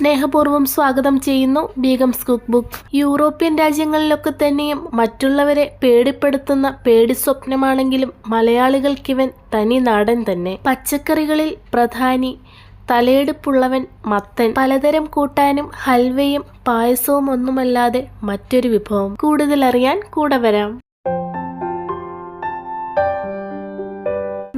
സ്നേഹപൂർവം സ്വാഗതം ചെയ്യുന്നു ബീഗംസ് കുക്ക് ബുക്ക്. യൂറോപ്യൻ രാജ്യങ്ങളിലൊക്കെ തന്നെയും മറ്റുള്ളവരെ പേടിപ്പെടുത്തുന്ന പേടി സ്വപ്നമാണെങ്കിലും മലയാളികൾക്കിവൻ തനി നാടൻ തന്നെ. പച്ചക്കറികളിൽ പ്രധാനി തലയെടുപ്പുള്ളവൻ മത്തൻ. പലതരം കൂട്ടാനും ഹൽവയും പായസവും ഒന്നുമല്ലാതെ മറ്റൊരു വിഭവം. കൂടുതലറിയാൻ കൂടെ വരാം.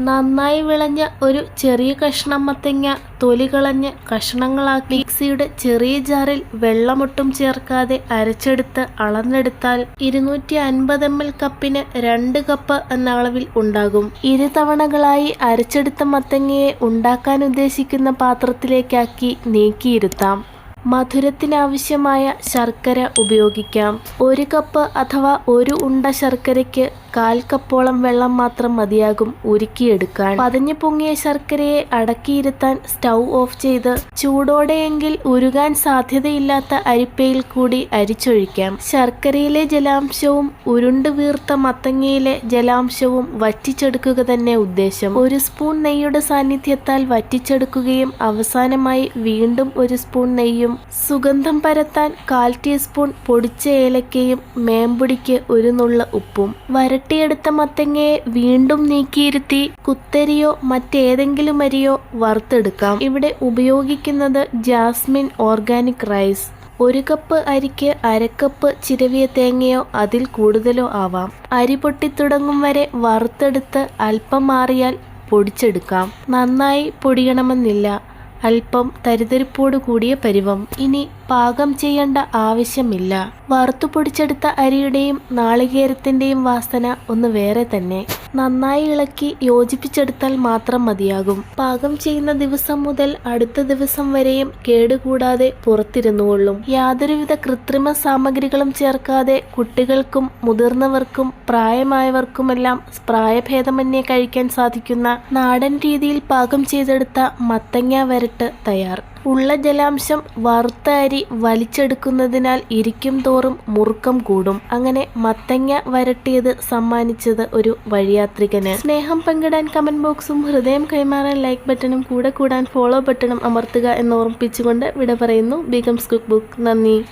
നന്നായി വിളഞ്ഞ ഒരു ചെറിയ കഷ്ണം മത്തങ്ങ തൊലി കളഞ്ഞ് കഷ്ണങ്ങളാക്കി മിക്സിയുടെ ചെറിയ ജാറിൽ വെള്ളമൊട്ടും ചേർക്കാതെ അരച്ചെടുത്ത് അളന്നെടുത്താൽ ഇരുന്നൂറ്റി അൻപത് എം എൽ കപ്പിന് രണ്ട് കപ്പ് എന്ന അളവിൽ ഉണ്ടാകും. ഇരുതവണകളായി അരച്ചെടുത്ത മത്തങ്ങയെ ഉണ്ടാക്കാൻ ഉദ്ദേശിക്കുന്ന പാത്രത്തിലേക്കാക്കി നീക്കിയിരുത്താം. മധുരത്തിനാവശ്യമായ ശർക്കര ഉപയോഗിക്കാം. ഒരു കപ്പ് അഥവാ ഒരു ഉണ്ട ശർക്കരയ്ക്ക് കാൽ കപ്പോളം വെള്ളം മാത്രം മതിയാകും ഉരുക്കിയെടുക്കാൻ. പതഞ്ഞു പൊങ്ങിയ ശർക്കരയെ അടക്കിയിരുത്താൻ സ്റ്റൗ ഓഫ് ചെയ്ത് ചൂടോടെയെങ്കിൽ ഉരുകാൻ സാധ്യതയില്ലാത്ത അരിപ്പയിൽ കൂടി അരിച്ചൊഴിക്കാം. ശർക്കരയിലെ ജലാംശവും ഉരുണ്ട് വീർത്ത മത്തങ്ങയിലെ ജലാംശവും വറ്റിച്ചെടുക്കുക തന്നെ ഉദ്ദേശം. ഒരു സ്പൂൺ നെയ്യുടെ സാന്നിധ്യത്താൽ വറ്റിച്ചെടുക്കുകയും അവസാനമായി വീണ്ടും ഒരു സ്പൂൺ നെയ്യും സുഗന്ധം പരത്താൻ കാൽ ടീസ്പൂൺ പൊടിച്ച ഏലക്കയും മേമ്പൊടിക്ക് ഒരു നുള്ള ഉപ്പും. വരട്ടിയെടുത്ത മത്തങ്ങയെ വീണ്ടും നീക്കിയിരുത്തി കുത്തരിയോ മറ്റേതെങ്കിലും അരിയോ വറുത്തെടുക്കാം. ഇവിടെ ഉപയോഗിക്കുന്നത് ജാസ്മിൻ ഓർഗാനിക് റൈസ്. ഒരു കപ്പ് അരിക്ക് അരക്കപ്പ് ചിരവിയ തേങ്ങയോ അതിൽ കൂടുതലോ ആവാം. അരി പൊട്ടിത്തുടങ്ങും വരെ വറുത്തെടുത്ത് അല്പം മാറിയാൽ പൊടിച്ചെടുക്കാം. നന്നായി പൊടിയണമെന്നില്ല. അല്പം തരിതരിപ്പോടു കൂടിയ പരിവം ഇനി പാകം ചെയ്യേണ്ട ആവശ്യമില്ല. വറുത്തു പൊടിച്ചെടുത്ത അരിയുടെയും നാളികേരത്തിന്റെയും വാസന ഒന്ന് വേറെ തന്നെ. നന്നായി ഇളക്കി യോജിപ്പിച്ചെടുത്താൽ മാത്രം മതിയാകും. പാകം ചെയ്യുന്ന ദിവസം മുതൽ അടുത്ത ദിവസം വരെയും കേടുകൂടാതെ പുറത്തിരുന്നുകൊള്ളും യാതൊരുവിധ കൃത്രിമ സാമഗ്രികളും ചേർക്കാതെ കുട്ടികൾക്കും മുതിർന്നവർക്കും പ്രായമായവർക്കുമെല്ലാം പ്രായഭേദമന്യേ കഴിക്കാൻ സാധിക്കുന്ന നാടൻ രീതിയിൽ പാകം ചെയ്തെടുത്ത മത്തങ്ങ വരട്ട് തയ്യാർ. ഉള്ള ജലാംശം വറുത്ത അരി വലിച്ചെടുക്കുന്നതിനാൽ ഇരിക്കും തോറും മുറുക്കം കൂടും. അങ്ങനെ മത്തങ്ങ വരട്ടിയത് സമ്മാനിച്ചത് ഒരു വഴിയാത്രികന്. സ്നേഹം പങ്കിടാൻ കമന്റ് ബോക്സും ഹൃദയം കൈമാറാൻ ലൈക്ക് ബട്ടണും കൂടെ കൂടാൻ ഫോളോ ബട്ടണും അമർത്തുക എന്ന് ഓർമ്മിപ്പിച്ചുകൊണ്ട് വിട പറയുന്നു ബീഗംസ് കുക്ക് ബുക്ക് നന്ദി.